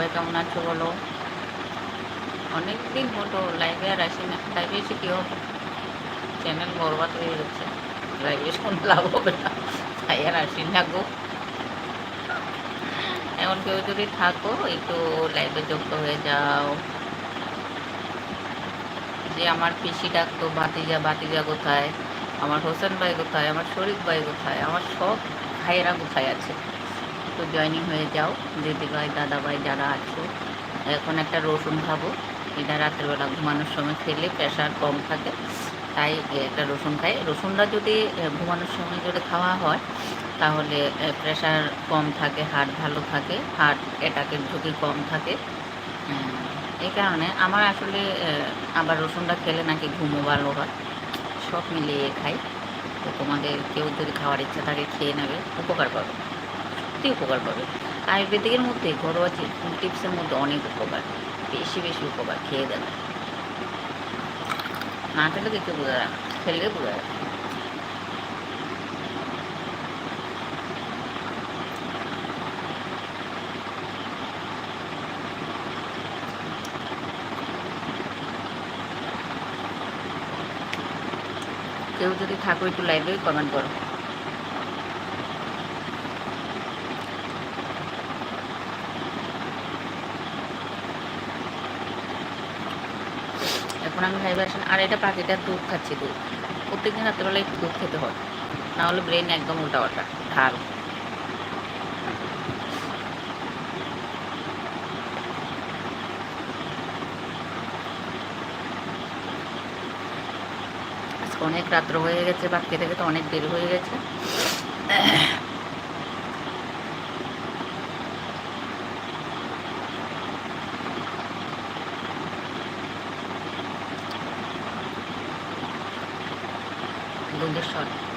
সবাই কেমন আছো বলো? অনেক দিন হলো লাইভে আর আসি না। লাইভে এসে চ্যানেল বরবাদ হয়ে গেছে লাইভে লাভ হবে না। তাই আর আসি না গো। এখন কেউ যদি থাকো, একটু লাইভে যুক্ত হয়ে যাও। যে আমার পিসি ডাকতো বাতিজা বাতিজা কোথায়? আমার হোসেন ভাই কোথায়? আমার শরীফ ভাই কোথায়? আমার সব ভাইয়েরা কোথায় আছে? একটু জয়নিং হয়ে যাও। দিদিভাই দাদাভাই যারা আছো এখন একটা রসুন খাব। এটা রাত্রেবেলা ঘুমানোর সময় খেলে প্রেশার কম থাকে তাই একটা রসুন খাই। রসুনটা যদি ঘুমানোর সময় যদি খাওয়া হয় তাহলে প্রেশার কম থাকে হার্ট ভালো থাকে হার্ট অ্যাটাকের ঝুঁকি কম থাকে। উম, এই কারণে আমার আসলে আবার রসুনটা খেলে নাকি ঘুমও ভালো হয়। সব মিলিয়ে খাই। তো তোমাদের কেউ যদি খাওয়ার ইচ্ছা থাকে খেয়ে নেবে উপকার পাবে। সত্যি উপকার পাবে। আয়ুর্বেদিকের মধ্যে ঘরোয়া টিপসের মধ্যে অনেক উপকার। বেশি বেশি উপকার, খেয়ে দেবে না খেলে কিছু বোঝা যায় না খেলে বোঝা যায় কেউ যদি থাকো একটু লাইভে কমেন্ট করো। এখন আমি লাইভে আসেন, আর এটা পাখিটার দুধ খাচ্ছি দুধ। প্রত্যেকদিন রাত্রেবেলা একটু দুধ খেতে হয়। না হলে ব্রেন একদম উল্টা পাল্টা ঢাল অনেক রাত্র হয়ে গেছে বা খেতে খেতে অনেক দেরি হয়ে গেছে। দুধের স্বাদ খেতে খুব স্বাদ